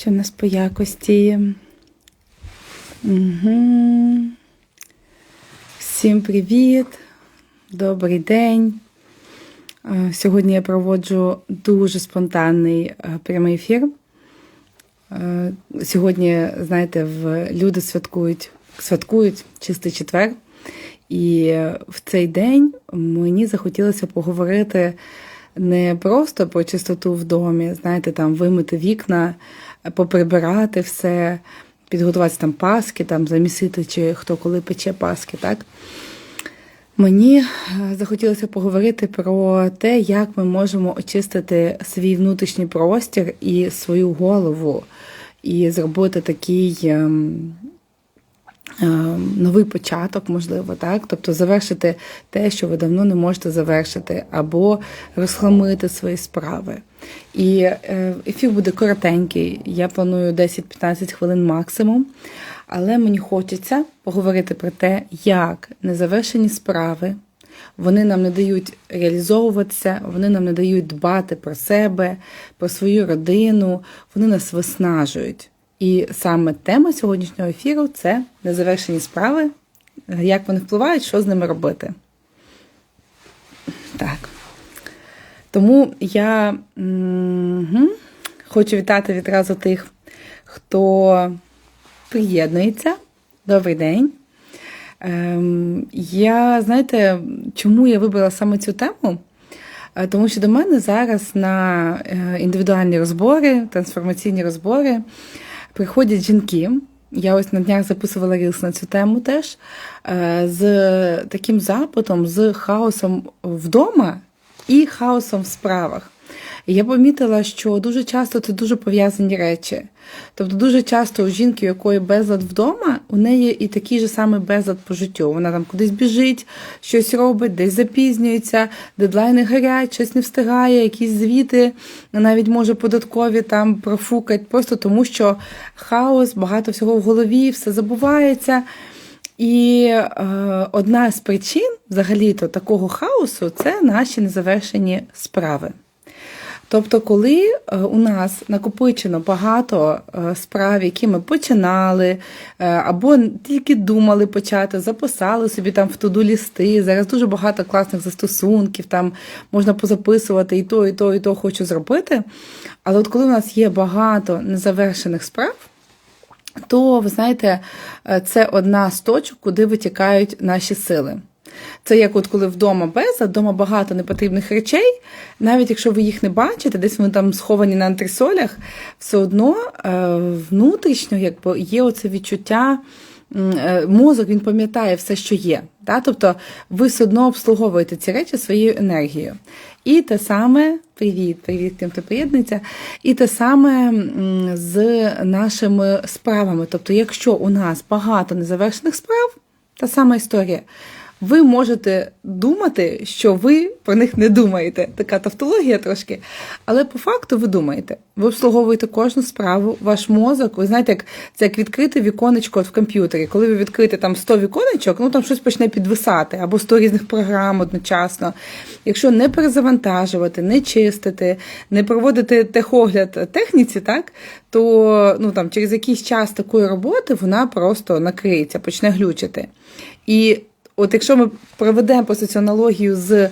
Що в нас по якості? Угу. Всім привіт! Добрий день! Е, Сьогодні я проводжу дуже спонтанний е, прямий ефір. Е, Сьогодні, знаєте, люди святкують, святкують чистий четвер. І в цей день мені захотілося поговорити не просто про чистоту в домі, знаєте, там вимити вікна, поприбирати все, підготуватися там паски, там замісити, чи хто коли пече паски, так? Мені захотілося поговорити про те, як ми можемо очистити свій внутрішній простір і свою голову, і зробити такий ем, ем, новий початок, можливо, так? Тобто завершити те, що ви давно не можете завершити, або розхламити свої справи. І е, ефір буде коротенький, я планую 10-15 хвилин максимум. Але мені хочеться поговорити про те, як незавершені справи вони нам не дають реалізовуватися, вони нам не дають дбати про себе, про свою родину, вони нас виснажують. І саме тема сьогоднішнього ефіру це незавершені справи, як вони впливають, що з ними робити. Так. Тому я м хочу вітати відразу тих, хто приєднується. Добрий день. Ем, Я, знаєте, чому я вибрала саме цю тему? Е, Тому що до мене зараз на е, індивідуальні розбори, трансформаційні розбори приходять жінки. Я ось на днях записувала рілс на цю тему теж е, з таким запитом, з хаосом вдома і хаосом в справах. Я помітила, що дуже часто це дуже пов'язані речі. Тобто, дуже часто у жінки, у якої безлад вдома, у неї і такий же самий безлад по життю. Вона там кудись біжить, щось робить, десь запізнюється, дедлайни горять, щось не встигає, якісь звіти, навіть може податкові там профукать, просто тому що хаос, багато всього в голові, все забувається. І е, одна з причин взагалі-то такого хаосу це наші незавершені справи. Тобто, коли е, у нас накопичено багато е, справ, які ми починали, е, або тільки думали почати, записали собі там в туду лісти. Зараз дуже багато класних застосунків, там можна позаписувати і то, і то, і то хочу зробити. Але от коли у нас є багато незавершених справ, то ви знаєте, це одна з точок, куди витікають наші сили. Це як от коли вдома беза, вдома багато непотрібних речей, навіть якщо ви їх не бачите, десь вони там сховані на антресолях, все одно е, внутрішньо якби, є оце відчуття. Е, мозок він пам'ятає все, що є. Да? Тобто ви все одно обслуговуєте ці речі своєю енергією. І те саме, привіт, привіт тим, хто приєднується, і те саме з нашими справами. Тобто, якщо у нас багато незавершених справ, та сама історія ви можете думати, що ви про них не думаєте. Така тавтологія трошки. Але по факту ви думаєте. Ви обслуговуєте кожну справу, ваш мозок. Ви знаєте, як це як відкрите віконечко в комп'ютері. Коли ви відкрите там 100 віконечок, ну там щось почне підвисати, або 100 різних програм одночасно. Якщо не перезавантажувати, не чистити, не проводити техогляд техніці, так то ну там через якийсь час такої роботи вона просто накриється, почне глючити. І От якщо ми проведемо по соціонологію з е,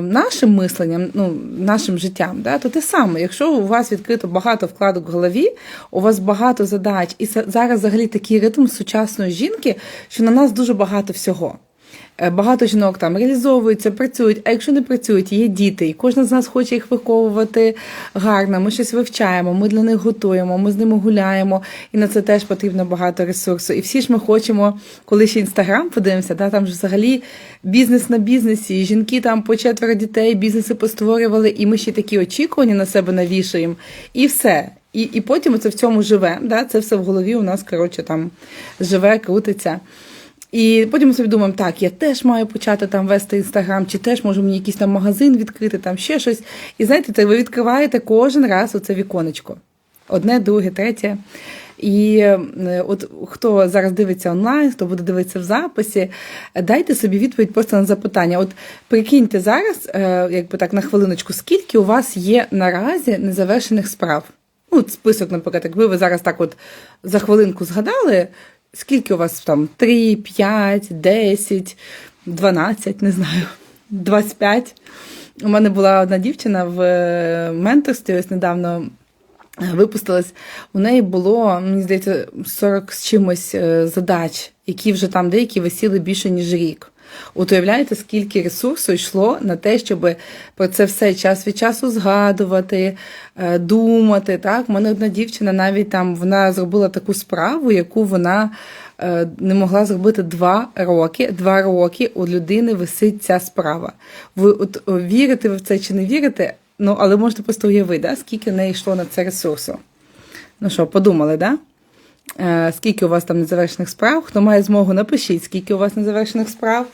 нашим мисленням, ну, нашим життям, да, то те саме, якщо у вас відкрито багато вкладок в голові, у вас багато задач, і зараз взагалі такий ритм сучасної жінки, що на нас дуже багато всього. Е, багато жінок там реалізовуються, працюють, а якщо не працюють, є діти, і кожна з нас хоче їх виховувати гарно. Ми щось вивчаємо, ми для них готуємо, ми з ними гуляємо, і на це теж потрібно багато ресурсу. І всі ж ми хочемо, коли ще інстаграм подивимося, да, там ж взагалі бізнес на бізнесі, жінки там по четверо дітей, бізнеси постворювали, і ми ще такі очікування на себе навішуємо, і все. І і потім це в цьому живе. Да? Це все в голові у нас коротше, там живе, крутиться. І потім ми собі думаємо, так, я теж маю почати там вести інстаграм, чи теж можу мені якийсь там магазин відкрити, там ще щось. І знаєте, це ви відкриваєте кожен раз оце віконечко. Одне, друге, третє. І е, от хто зараз дивиться онлайн, хто буде дивитися в записі, дайте собі відповідь просто на запитання. От прикиньте зараз, е, якби так на хвилиночку, скільки у вас є наразі незавершених справ? Ну, список, наприклад, якби ви зараз так от за хвилинку згадали, скільки у вас там 3, 5, 10, 12, не знаю, 25. У мене була одна дівчина в е, менторстві, ось недавно е, випустилась. У неї було, мені здається, 40 з чимось е, задач, які вже там деякі висіли більше, ніж рік. От уявляєте, скільки ресурсу йшло на те, щоб про це все час від часу згадувати, е, думати. Так, У мене одна дівчина навіть там вона зробила таку справу, яку вона е, не могла зробити два роки. Два роки у людини висить ця справа. Ви от вірите ви в це чи не вірите? Ну, але можете просто уявити, да, скільки в неї йшло на це ресурсу. Ну що, подумали, да? Е, скільки у вас там незавершених справ. Хто має змогу, напишіть, скільки у вас незавершених справ.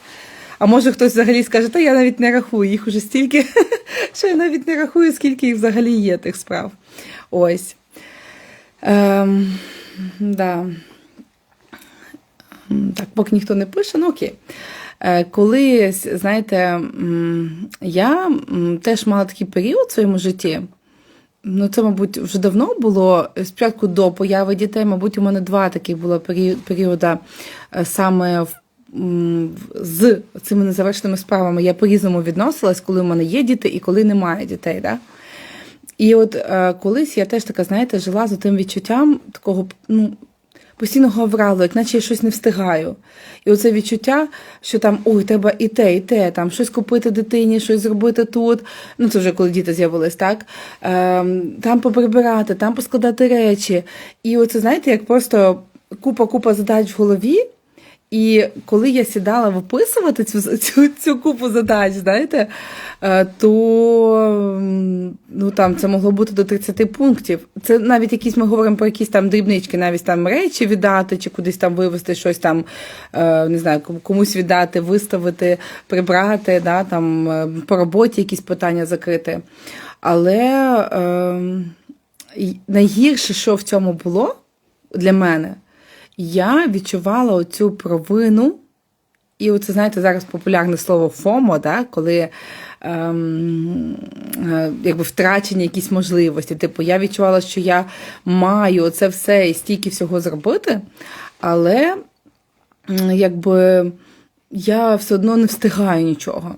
А може хтось взагалі скаже, та я навіть не рахую, їх уже стільки, що я навіть не рахую, скільки їх взагалі є тих справ. Ось. Ем, да. Так, поки ніхто не пише, ну окей. Е, Колись, знаєте, я теж мала такий період в своєму житті. Ну, це, мабуть, вже давно було. Спочатку до появи дітей, мабуть, у мене два такі було періоди е, саме в. З цими незавершеними справами я по-різному відносилась, коли в мене є діти і коли немає дітей. Да? І от е, колись я теж така, знаєте, жила за тим відчуттям такого ну, постійно вралу, як наче я щось не встигаю. І оце відчуття, що там ой, треба і те, і те, там щось купити дитині, щось зробити тут. Ну це вже коли діти з'явились, так? Ем, Там поприбирати, там поскладати речі. І оце, знаєте, як просто купа-купа задач в голові. І коли я сідала виписувати цю цю, цю купу задач, знаєте, е, то ну, там це могло бути до 30 пунктів. Це навіть якісь ми говоримо про якісь там дрібнички, навіть там речі віддати, чи кудись там вивезти щось там, е, не знаю, комусь віддати, виставити, прибрати, да, там, е, по роботі якісь питання закрити. Але е, найгірше, що в цьому було для мене я відчувала оцю провину. І оце, знаєте, зараз популярне слово ФОМО, да, коли ем, е, якби втрачені якісь можливості. Типу, я відчувала, що я маю це все і стільки всього зробити, але якби я все одно не встигаю нічого.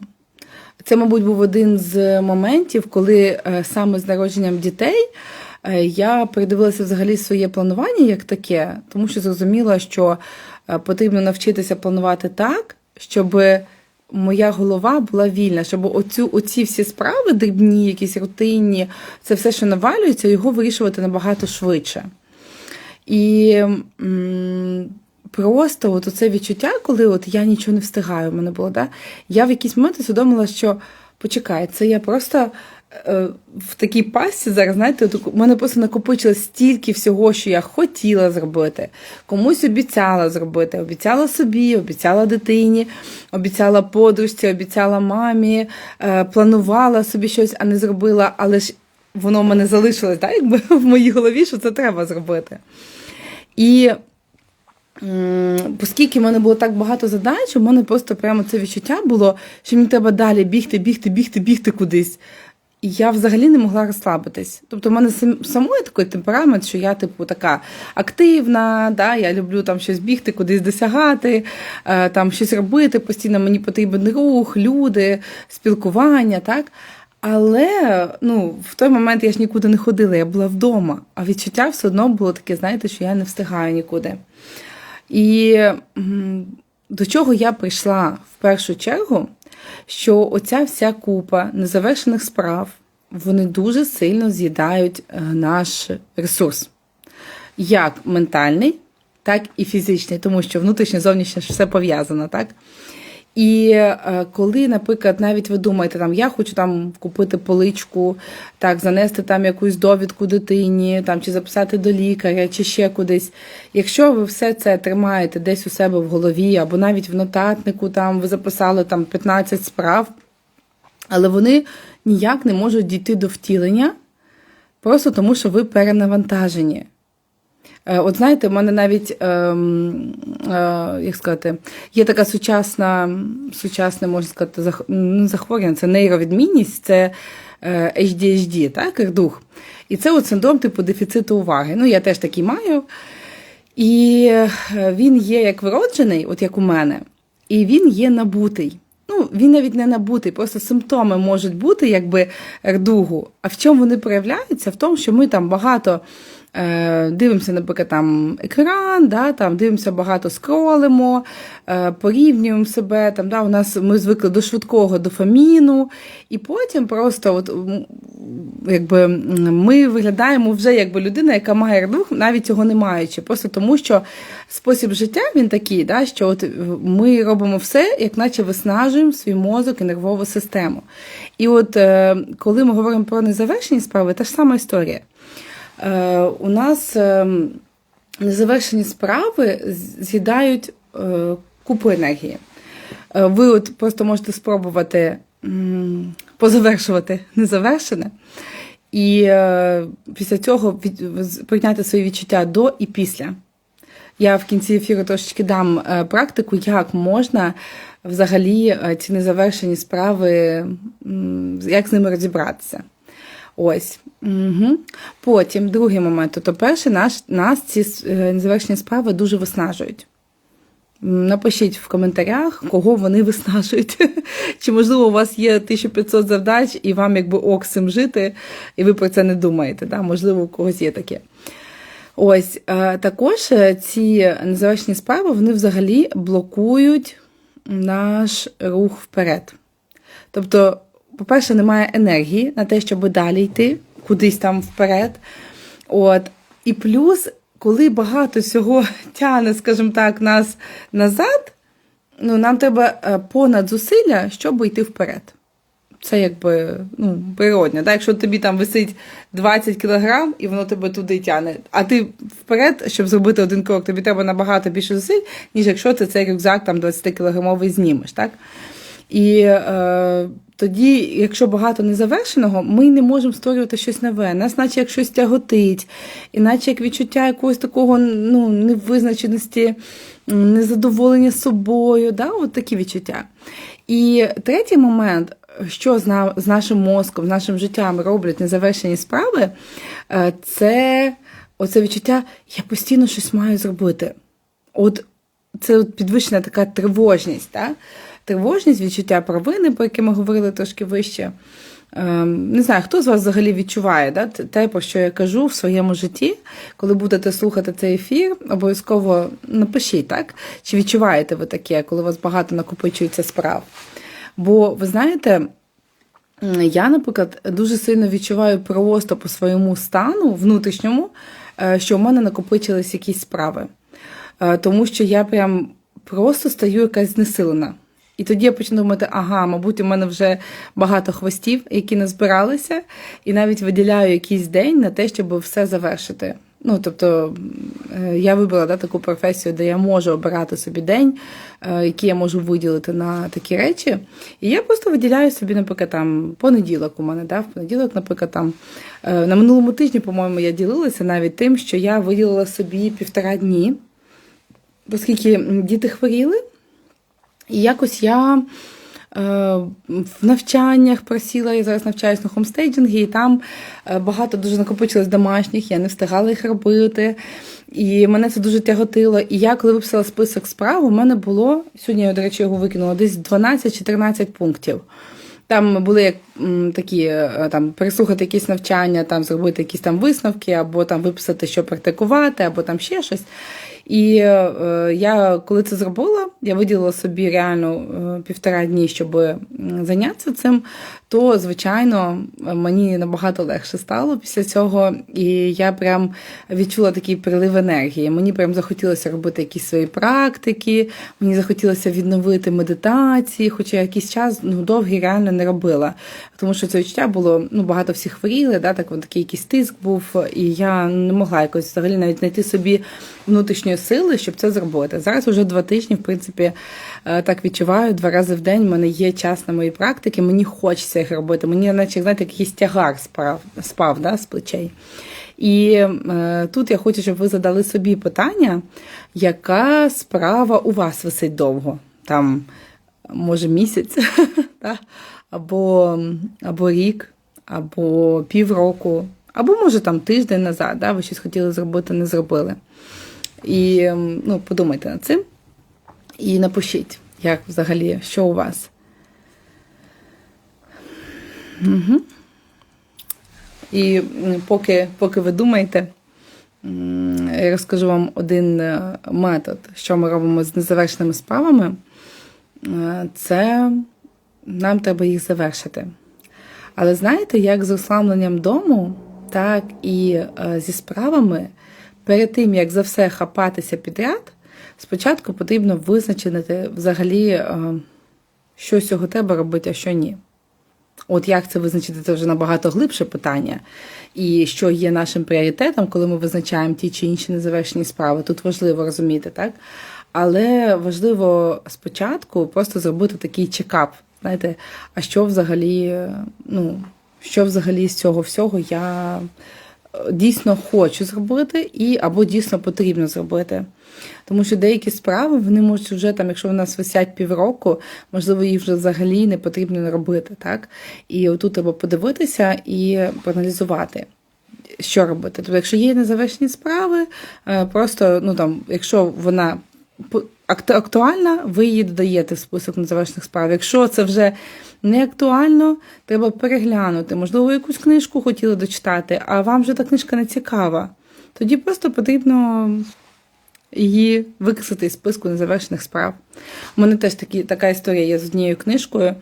Це, мабуть, був один з моментів, коли е, саме з народженням дітей. Е, я передивилася взагалі своє планування як таке, тому що зрозуміла, що е, потрібно навчитися планувати так, щоб моя голова була вільна, щоб оцю, оці всі справи, дрібні, якісь рутинні, це все, що навалюється, його вирішувати набагато швидше. І просто от оце відчуття, коли от я нічого не встигаю, в мене було, да? я в якийсь момент усвідомила, що почекай, це я просто. Е, в такій пасті зараз, знаєте, у мене просто накопичило стільки всього, що я хотіла зробити, комусь обіцяла зробити, обіцяла собі, обіцяла дитині, обіцяла подружці, обіцяла мамі, е, планувала собі щось, а не зробила, але ж воно в мене залишилось, так, якби в моїй голові, що це треба зробити. І Оскільки в мене було так багато задач, у мене просто прямо це відчуття було, що мені треба далі бігти, бігти, бігти, бігти кудись. Я взагалі не могла розслабитись. Тобто, в мене самої такий темперамент, що я, типу, така активна, да, я люблю там щось бігти, кудись досягати, е, там щось робити. Постійно мені потрібен рух, люди, спілкування. так. Але ну, в той момент я ж нікуди не ходила, я була вдома, а відчуття все одно було таке, знаєте, що я не встигаю нікуди. І до чого я прийшла в першу чергу? Що оця вся купа незавершених справ вони дуже сильно з'їдають е, наш ресурс, як ментальний, так і фізичний, тому що внутрішнє зовнішнє все пов'язано, так? І е, коли, наприклад, навіть ви думаєте, там я хочу там купити поличку, так, занести там якусь довідку дитині, там чи записати до лікаря, чи ще кудись. Якщо ви все це тримаєте десь у себе в голові, або навіть в нотатнику, там ви записали там 15 справ, але вони ніяк не можуть дійти до втілення, просто тому що ви перенавантажені. Е, от знаєте, в мене навіть ем, е, як сказати, є така сучасна, сучасне, можна сказати, зах... захворювання, це нейровідмінність, це е, HDHD, так, як дух. І це от синдром типу дефіциту уваги. Ну, я теж такий маю. І він є як вроджений, от як у мене, і він є набутий. Ну, він навіть не набутий, просто симптоми можуть бути якби рдугу. А в чому вони проявляються? В тому, що ми там багато е, дивимося, наприклад, там екран, да, там дивимося багато скролимо, е, порівнюємо себе. Там, да, У нас ми звикли до швидкого дофаміну, і потім просто от, якби, ми виглядаємо вже якби людина, яка має рдуг, навіть цього не маючи. Просто тому, що спосіб життя він такий, да, що от ми робимо все, як наче виснажуємо свій мозок і нервову систему. І от е, коли ми говоримо про незавершені справи, та ж сама історія. Е, У нас е, незавершені справи з'їдають е, купу енергії. Е, Ви от просто можете спробувати позавершувати незавершене. І е, після цього прийняти свої відчуття до і після. Я в кінці ефіру трошечки дам е, практику, як можна взагалі е, ці незавершені справи, м, як з ними розібратися. Ось. Угу. Потім другий момент. Тобто, перше, наш, нас ці незавершені справи дуже виснажують. Напишіть в коментарях, кого вони виснажують. Чи, можливо, у вас є 1500 завдач, і вам якби ок цим жити, і ви про це не думаєте. Да? Можливо, у когось є таке. Ось е, також е, ці незавершені справи вони взагалі блокують наш рух вперед. Тобто, по-перше, немає енергії на те, щоб далі йти кудись там вперед. От. І плюс, коли багато всього тягне, скажімо так, нас назад, ну, нам треба е, понад зусилля, щоб йти вперед. Це якби ну, природньо. Так? Якщо тобі там висить 20 кілограм і воно тебе туди тягне, а ти вперед, щоб зробити один крок, тобі треба набагато більше зусиль, ніж якщо ти цей рюкзак там 20 кілограмовий знімеш. Так? І е, тоді, якщо багато незавершеного, ми не можемо створювати щось нове. Нас, наче як щось тяготить, іначе як відчуття якогось такого ну, невизначеності, незадоволення собою. Да? От такі відчуття. І третій момент, що з, на, з нашим мозком, з нашим життям роблять незавершені справи, е, це оце відчуття, я постійно щось маю зробити. От це от підвищена така тривожність. Так? Тривожність, відчуття провини, про яке ми говорили трошки вище. Ем, Не знаю, хто з вас взагалі відчуває да, те, про що я кажу в своєму житті, коли будете слухати цей ефір, обов'язково напишіть, так? Чи відчуваєте ви таке, коли у вас багато накопичується справ? Бо ви знаєте, я, наприклад, дуже сильно відчуваю просто по своєму стану внутрішньому, е, що в мене накопичились якісь справи. Е, Тому що я прям просто стаю якась знесилена. І тоді я почну думати, ага, мабуть, у мене вже багато хвостів, які назбиралися, і навіть виділяю якийсь день на те, щоб все завершити. Ну, тобто, е, я вибрала да, таку професію, де я можу обирати собі день, е, який я можу виділити на такі речі. І я просто виділяю собі, наприклад, там понеділок у мене, да, в понеділок, наприклад, там е, на минулому ттижні, по-моєму, я ділилася навіть тим, що я виділила собі півтора дні, оскільки діти хворіли. І якось я е, в навчаннях просіла, я зараз навчаюсь на хомстейджингі, і там е, багато дуже накопичилось домашніх, я не встигала їх робити. І мене це дуже тяготило. І я, коли виписала список справ, у мене було, сьогодні я, до речі, його викинула, десь 12-14 пунктів. Там були як такі е, там переслухати якісь навчання, там зробити якісь там висновки, або там виписати, що практикувати, або там ще щось. І е, я коли це зробила, я виділила собі реально е, півтора дні, щоб зайнятися цим, то звичайно мені набагато легше стало після цього, і я прям відчула такий прилив енергії. Мені прям захотілося робити якісь свої практики, мені захотілося відновити медитації, хоча якийсь час ну, довгий реально не робила. Тому що це відчуття було, ну багато всіх хворіли, да, так такий якийсь тиск був, і я не могла якось взагалі навіть знайти собі внутрішньої сили, щоб це зробити. Зараз вже два тижні, в принципі, е, так відчуваю. Два рази в день в мене є час на мої практики. Мені хочеться їх робити. Мені, наче знаєте, якийсь тягар спав, спав да, з плечей. І е, тут я хочу, щоб ви задали собі питання, яка справа у вас висить довго? Там, може, місяць, або, або рік, або півроку, або, може, там тиждень назад, да, ви щось хотіли зробити, не зробили. І ну, подумайте над цим і напишіть, як взагалі, що у вас. Угу. І поки, поки ви думаєте, я розкажу вам один е, метод, що ми робимо з незавершеними справами. Е, Це нам треба їх завершити. Але знаєте, як з розслабленням дому, так і е, зі справами, перед тим, як за все хапатися підряд, спочатку потрібно визначити взагалі, що з цього треба робити, а що ні. От як це визначити, це вже набагато глибше питання. І що є нашим пріоритетом, коли ми визначаємо ті чи інші незавершені справи. Тут важливо розуміти, так? Але важливо спочатку просто зробити такий чекап. Знаєте, а що взагалі, ну, що взагалі з цього всього я дійсно хочу зробити, і або дійсно потрібно зробити. Тому що деякі справи вони можуть вже там, якщо в нас висять півроку, можливо, їх вже взагалі не потрібно робити. так? І отут треба подивитися і проаналізувати. Що робити? Тобто, якщо є незавершені справи, е, просто ну там, якщо вона актуальна, ви її додаєте в список незавершених справ. Якщо це вже не актуально, треба переглянути. Можливо, якусь книжку хотіли дочитати, а вам вже та книжка не цікава. Тоді просто потрібно її викреслити з списку незавершених справ. У мене теж такі, така історія є з однією книжкою.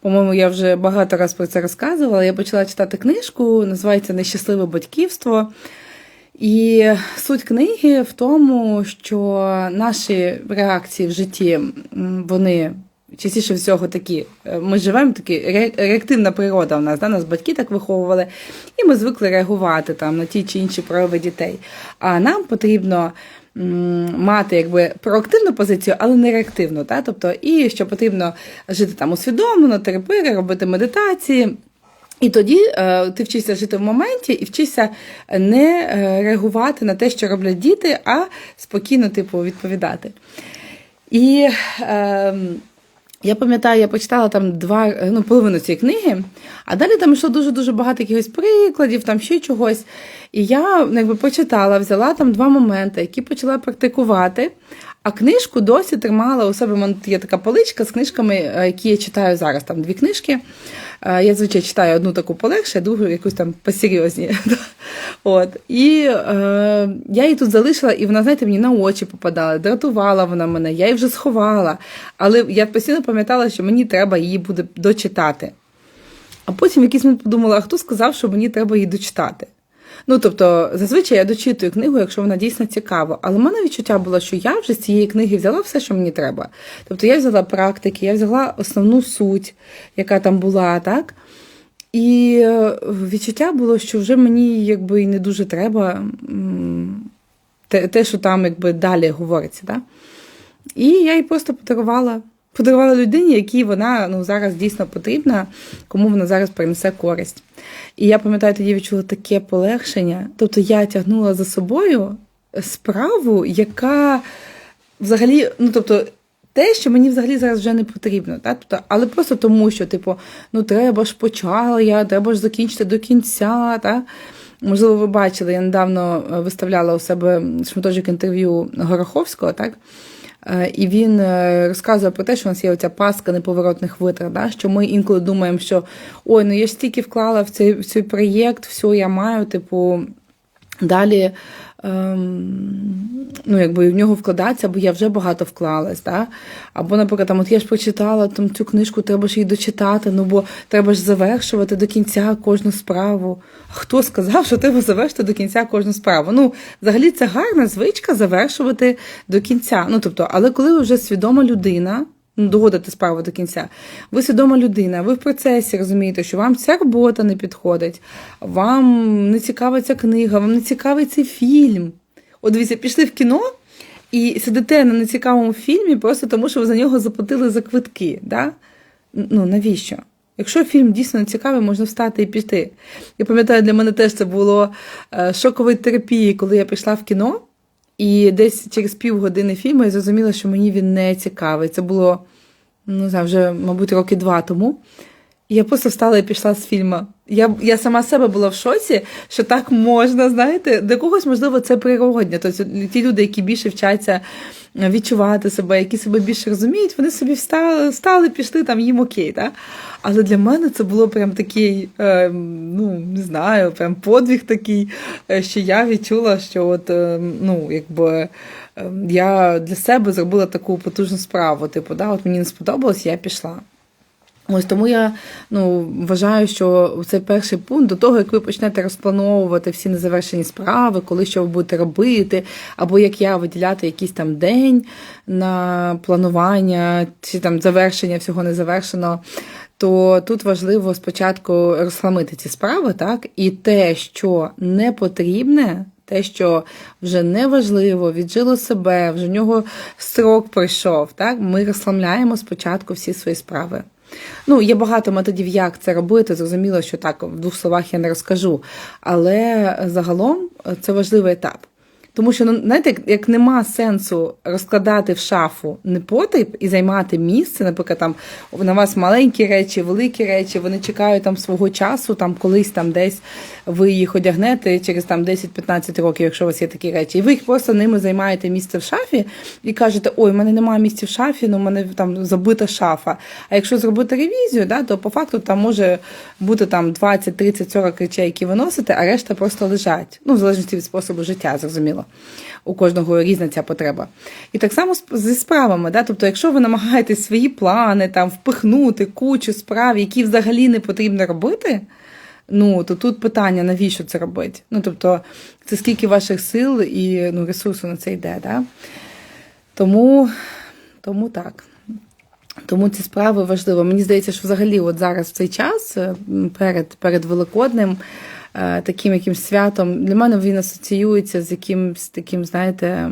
По-моєму, я вже багато разів про це розказувала. Я почала читати книжку, називається Нещасливе батьківство. І суть книги в тому, що наші реакції в житті вони частіше всього такі. е, Ми живемо такі реактивна природа в нас, да? нас батьки так виховували, і ми звикли реагувати там на ті чи інші прояви дітей. А нам потрібно мати якби проактивну позицію, але не реактивну. Да? Тобто, і що потрібно жити там усвідомлено, терапи, робити медитації. І тоді е, ти вчишся жити в моменті і вчишся не е, реагувати на те, що роблять діти, а спокійно, типу, відповідати. І е, я пам'ятаю, я почитала там два, ну, половину цієї книги, а далі там йшло дуже-дуже багато якихось прикладів, там ще чогось. І я ну, якби почитала, взяла там два моменти, які почала практикувати. А книжку досі тримала у себе. Є така поличка з книжками, е, які я читаю зараз. Там дві книжки. Е, Я зазвичай читаю одну таку полегше, другу якусь там посерйозні. От. І е, я її тут залишила, і вона, знаєте, мені на очі попадала, дратувала вона мене, я її вже сховала. Але я постійно пам'ятала, що мені треба її буде дочитати. А потім якийсь момент подумала, а хто сказав, що мені треба її дочитати? Ну, тобто, зазвичай я дочитую книгу, якщо вона дійсно цікава. Але в мене відчуття було, що я вже з цієї книги взяла все, що мені треба. Тобто я взяла практики, я взяла основну суть, яка там була, так? І е, відчуття було, що вже мені якби не дуже треба те, те, що там якби далі говориться. Так? І я їй просто подарувала. Подарувала людині, якій вона ну, зараз дійсно потрібна, кому вона зараз принесе користь. І я пам'ятаю, тоді відчула таке полегшення. Тобто я тягнула за собою справу, яка взагалі, ну тобто, те, що мені взагалі зараз вже не потрібно. Так? Тобто, але просто тому, що, типу, ну треба ж почала я, треба ж закінчити до кінця. Так? Можливо, ви бачили, я недавно е, виставляла у себе шматочок інтерв'ю Гороховського, так? Е, І він е, розказує про те, що у нас є оця паска неповоротних витрат, да? що ми інколи думаємо, що ой, ну я ж стільки вклала в цей, в цей проєкт, все я маю, типу, далі ем, ну, якби в нього вкладатися, бо я вже багато вклалась. Да? Або, наприклад, там, от я ж прочитала там, цю книжку, треба ж її дочитати, ну бо треба ж завершувати до кінця кожну справу. Хто сказав, що треба завершити до кінця кожну справу? Ну, взагалі, це гарна звичка завершувати до кінця. Ну, тобто, але коли вже свідома людина. Доводити справу до кінця. Ви свідома людина, ви в процесі розумієте, що вам ця робота не підходить, вам не цікава ця книга, вам не цікавий цей фільм. От дивіться, пішли в кіно і сидите на нецікавому фільмі просто тому, що ви за нього заплатили за квитки. Да? Ну навіщо? Якщо фільм дійсно не цікавий, можна встати і піти. Я пам'ятаю, для мене теж це було е, шоковою терапією, коли я пішла в кіно, і десь через півгодини фільму я зрозуміла, що мені він не цікавий. Це було, ну, знаю, вже, мабуть, роки два тому. І я просто встала і пішла з фільму. Я, я сама себе була в шоці, що так можна, знаєте, для когось, можливо, це природня. Тобто ті люди, які більше вчаться відчувати себе, які себе більше розуміють, вони собі встали, встали пішли, там їм окей. Так? Але для мене це було прям такий, е, ну, не знаю, прям подвиг такий, е, що я відчула, що от, е, ну, якби. е, Я для себе зробила таку потужну справу. Типу, да, от мені не сподобалось, я пішла. Ось тому я ну, вважаю, що це перший пункт до того, як ви почнете розплановувати всі незавершені справи, коли що ви будете робити, або як я виділяти якийсь там день на планування чи там завершення всього незавершеного, то тут важливо спочатку розхламити ці справи, так, і те, що не потрібне. Те, що вже не важливо, віджило себе, вже в нього строк пройшов. Так? Ми розслабляємо спочатку всі свої справи. Ну, є багато методів, як це робити. Зрозуміло, що так в двох словах я не розкажу. Але загалом це важливий етап. Тому що, ну, знаєте, як, як нема сенсу розкладати в шафу непотріб і займати місце, наприклад, там на вас маленькі речі, великі речі, вони чекають там свого часу, там колись там десь ви їх одягнете через там 10-15 років, якщо у вас є такі речі, і ви їх просто ними займаєте місце в шафі і кажете, ой, в мене немає місця в шафі, ну в мене там забита шафа. А якщо зробити ревізію, да, то по факту там може бути там 20, 30, 40 речей, які ви носите, а решта просто лежать. Ну, в залежності від способу життя, зрозуміло. У кожного різна ця потреба. І так само зі справами. Да? Тобто, якщо ви намагаєтесь свої плани там впихнути кучу справ, які взагалі не потрібно робити, ну то тут питання, навіщо це робити? Ну, тобто, це скільки ваших сил і ну, ресурсу на це йде. Да? Тому, Тому так. Тому ці справи важливо. Мені здається, що взагалі, от зараз в цей час перед, перед Великоднем. Е, таким якимсь святом. Для мене він асоціюється з якимсь таким, знаєте,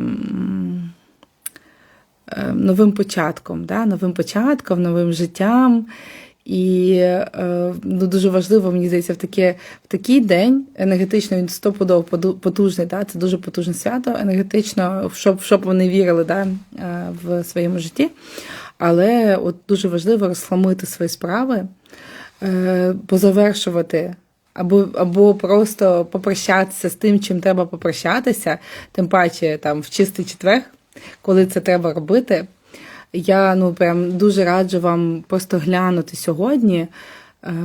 е, новим початком, да? новим початком, новим життям. І е, ну, дуже важливо, мені здається, в таке, в такий день енергетично він стопудово потужний. Да? Це дуже потужне свято енергетично, щоб щоб вони вірили да? в своєму житті. Але от дуже важливо розхламити свої справи, позавершувати або або просто попрощатися з тим, чим треба попрощатися, тим паче там в чистий четвер, коли це треба робити. Я ну прям дуже раджу вам просто глянути сьогодні е,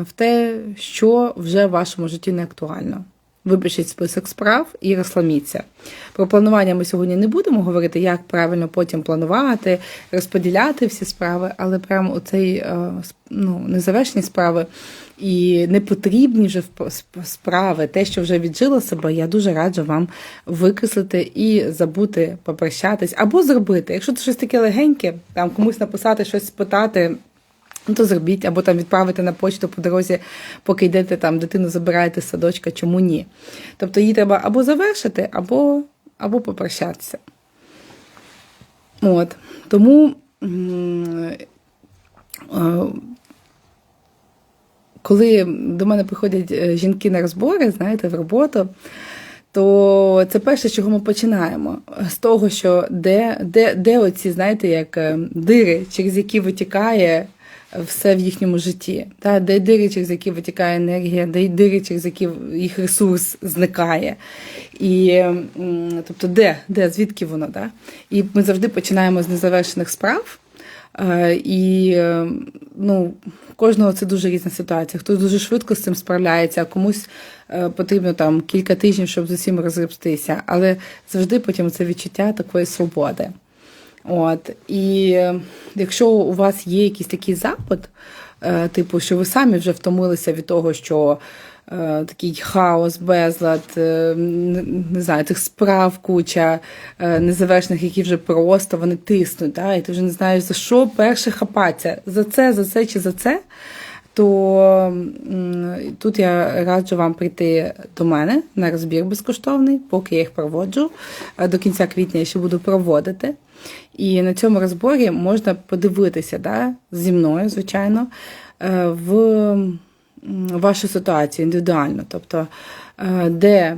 в те, що вже в вашому житті не актуально. Випишіть список справ і розсламіться. Про планування ми сьогодні не будемо говорити, як правильно потім планувати, розподіляти всі справи, але прямо оцей е, ну, незавершені справи і непотрібні вже справи, те, що вже віджило себе, я дуже раджу вам викреслити і забути попрощатись або зробити. Якщо це щось таке легеньке, там комусь написати, щось спитати. Ну, то зробіть, або там відправити на почту по дорозі, поки йдете там, дитину забираєте з садочка, чому ні. Тобто її треба або завершити, або або попрощатися. От. Тому е, коли до мене приходять е, жінки на розбори, знаєте, в роботу, то це перше, з чого ми починаємо. З того, що де де, де оці, знаєте, як е, дири, через які витікає все в їхньому житті, та, де дири, через які витікає енергія, де дири, через які їх ресурс зникає. І тобто, де, де, звідки воно? Да? І ми завжди починаємо з незавершених справ. Е, і ну, кожного це дуже різна ситуація. Хтось дуже швидко з цим справляється, а комусь е, потрібно там кілька тижнів, щоб з усім розгребстися. Але завжди потім це відчуття такої свободи. От. І е, якщо у вас є якийсь такий запит, типу, що ви самі вже втомилися від того, що Е, такий хаос, безлад, е, не знаю, тих справ куча е, незавершених, які вже просто вони тиснуть. Да? І ти вже не знаєш, за що перше хапатися. За це, за це чи за це. То тут я раджу вам прийти до мене на розбір безкоштовний, поки я їх проводжу. До кінця квітня я ще буду проводити. І на цьому розборі можна подивитися да, зі мною, звичайно, в вашу ситуацію індивідуально, тобто е, де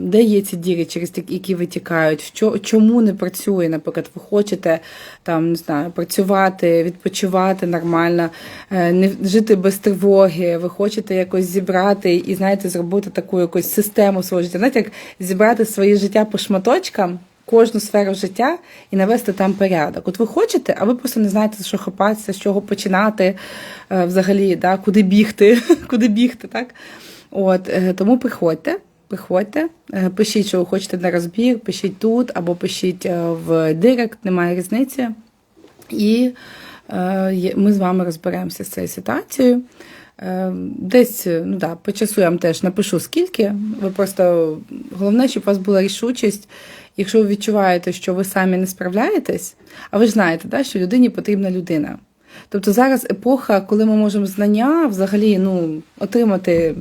де є ці діри, через які витікають, чому не працює, наприклад, ви хочете там, не знаю, працювати, відпочивати нормально, е, не жити без тривоги, ви хочете якось зібрати і, знаєте, зробити таку якусь систему свого життя. Знаєте, як зібрати своє життя по шматочкам, кожну сферу життя і навести там порядок. От ви хочете, а ви просто не знаєте, за що хапатися, з чого починати е, взагалі, да, куди бігти, куди бігти, так? От, е, тому приходьте. Приходьте, е, пишіть, що ви хочете на розбір, пишіть тут або пишіть в директ, немає різниці. І ми з вами розберемося з цією ситуацією. Десь ну да, по часу я вам теж напишу скільки. Ви просто головне, щоб у вас була рішучість. Якщо ви відчуваєте, що ви самі не справляєтесь, а ви ж знаєте, да, що людині потрібна людина. Тобто зараз епоха, коли ми можемо знання взагалі ну, отримати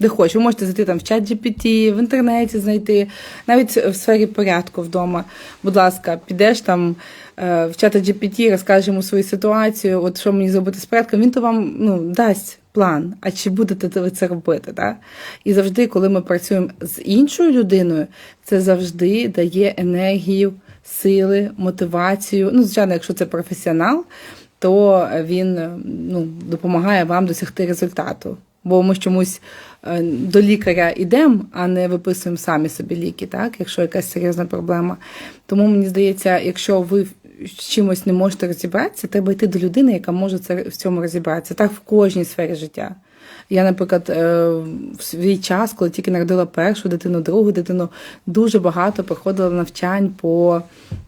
де хоч. Ви можете зайти там в чат GPT, в інтернеті знайти, навіть в сфері порядку вдома. Будь ласка, підеш там е, в чат GPT, розкажеш йому свою ситуацію, от що мені зробити з порядком, він то вам ну, дасть план, а чи будете ви це робити. Да? І завжди, коли ми працюємо з іншою людиною, це завжди дає енергію, сили, мотивацію. Ну, звичайно, якщо це професіонал, то він ну, допомагає вам досягти результату. Бо ми чомусь е, до лікаря йдемо, а не виписуємо самі собі ліки, так? якщо якась серйозна проблема. Тому мені здається, якщо ви з чимось не можете розібратися, треба йти до людини, яка може це в цьому розібратися. Так в кожній сфері життя. Я, наприклад, е, в свій час, коли тільки народила першу дитину, другу дитину, дуже багато проходила навчань по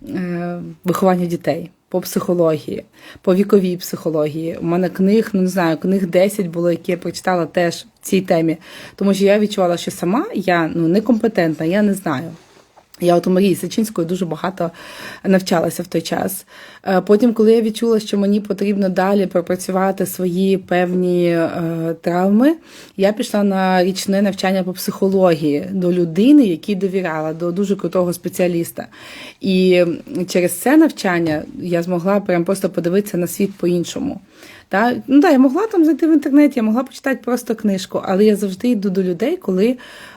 е, вихованню дітей, по психології, по віковій психології. У мене книг, ну не знаю, книг 10 було, які я прочитала теж в цій темі. Тому що я відчувала, що сама я ну, некомпетентна, я не знаю. Я от у Марії Сачинської дуже багато навчалася в той час. Е, Потім, коли я відчула, що мені потрібно далі пропрацювати свої певні е, травми, я пішла на річне навчання по психології до людини, якій довіряла, до дуже крутого спеціаліста. І через це навчання я змогла прям просто подивитися на світ по-іншому. Та? Ну, да, я могла там зайти в інтернеті, я могла почитати просто книжку, але я завжди йду до людей, коли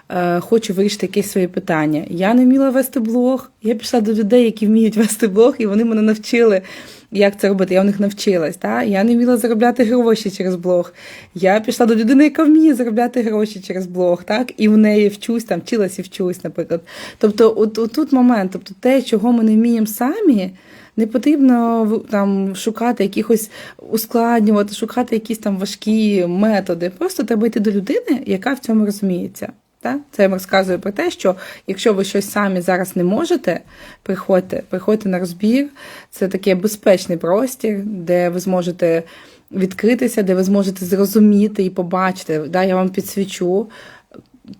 е, хочу вирішити якесь своє питання. Я не вміла вести блог, я пішла до людей, які вміють вести блог, і вони мене навчили, як це робити. Я у них навчилась. Та? Я не вміла заробляти гроші через блог. Я пішла до людини, яка вміє заробляти гроші через блог, так? і в неї вчусь, там вчилась і вчусь, наприклад. Тобто, от, от тут момент, тобто те, чого ми не вміємо самі. Не потрібно там шукати якихось ускладнювати, шукати якісь там важкі методи. Просто треба йти до людини, яка в цьому розуміється. Так? Це я вам розказую про те, що якщо ви щось самі зараз не можете, приходьте, приходьте на розбір. Це такий безпечний простір, де ви зможете відкритися, де ви зможете зрозуміти і побачити. Да? Я вам підсвічу.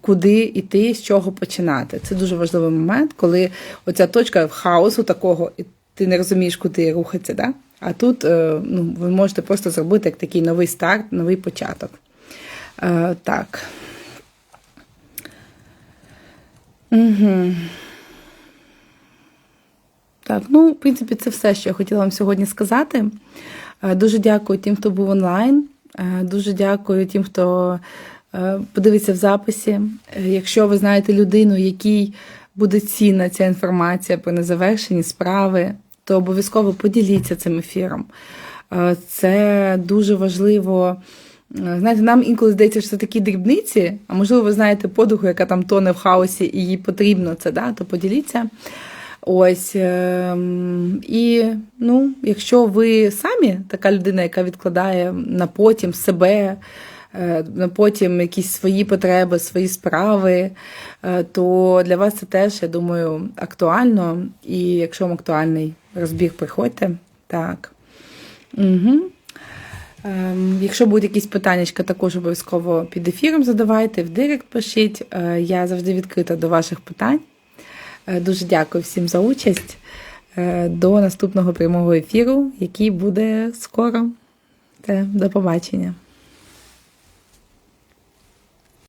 Куди йти, з чого починати. Це дуже важливий момент, коли оця точка хаосу такого, ти не розумієш, куди рухатися. Да? А тут е, ну, ви можете просто зробити як такий новий старт, новий початок. Е, так. Угу. Так, ну, в принципі, це все, що я хотіла вам сьогодні сказати. Е, Дуже дякую тим, хто був онлайн. Дуже дякую тим, хто подивиться в записі. Якщо ви знаєте людину, якій буде цінна ця інформація про незавершені справи, то обов'язково поділіться цим ефіром. Е, Це дуже важливо. Е, Знаєте, нам інколи здається, що це такі дрібниці, а можливо, ви знаєте подругу, яка там тоне в хаосі, і їй потрібно це, да, то поділіться. Ось. ем, І ну, якщо ви самі така людина, яка відкладає на потім себе, потім якісь свої потреби, свої справи, е, то для вас це теж, я думаю, актуально. І якщо вам актуальний розбір, приходьте. Так. Угу. Якщо будуть якісь питання, також обов'язково під ефіром задавайте, в директ пишіть. Е, Я завжди відкрита до ваших питань. Е, Дуже дякую всім за участь. Е, До наступного прямого ефіру, який буде скоро. До побачення.